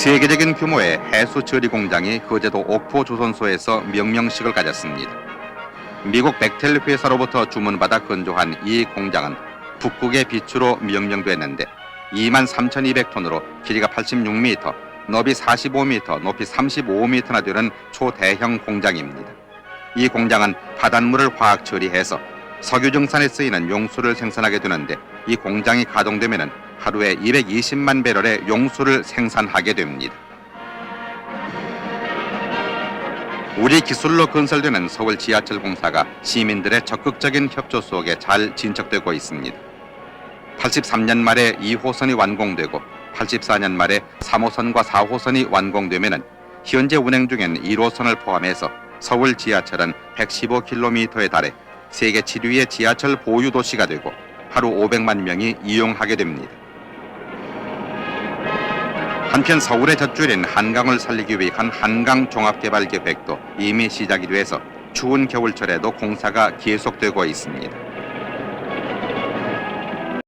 세계적인 규모의 해수 처리 공장이 거제도 옥포 조선소에서 명명식을 가졌습니다. 미국 벡텔 회사로부터 주문받아 건조한 이 공장은 북극의 빛으로 명명됐는데 2만 3,200톤으로 길이가 86m, 너비 45m, 높이 35m나 되는 초대형 공장입니다. 이 공장은 바닷물을 화학 처리해서 석유 증산에 쓰이는 용수를 생산하게 되는데 이 공장이 가동되면 하루에 220만 배럴의 용수를 생산하게 됩니다. 우리 기술로 건설되는 서울 지하철 공사가 시민들의 적극적인 협조 속에 잘 진척되고 있습니다. 83년 말에 2호선이 완공되고 84년 말에 3호선과 4호선이 완공되면 현재 운행 중인 1호선을 포함해서 서울 지하철은 115km에 달해 세계 7위의 지하철 보유 도시가 되고 하루 500만 명이 이용하게 됩니다. 한편 서울의 젖줄인 한강을 살리기 위한 한강 종합개발 계획도 이미 시작이 돼서 추운 겨울철에도 공사가 계속되고 있습니다.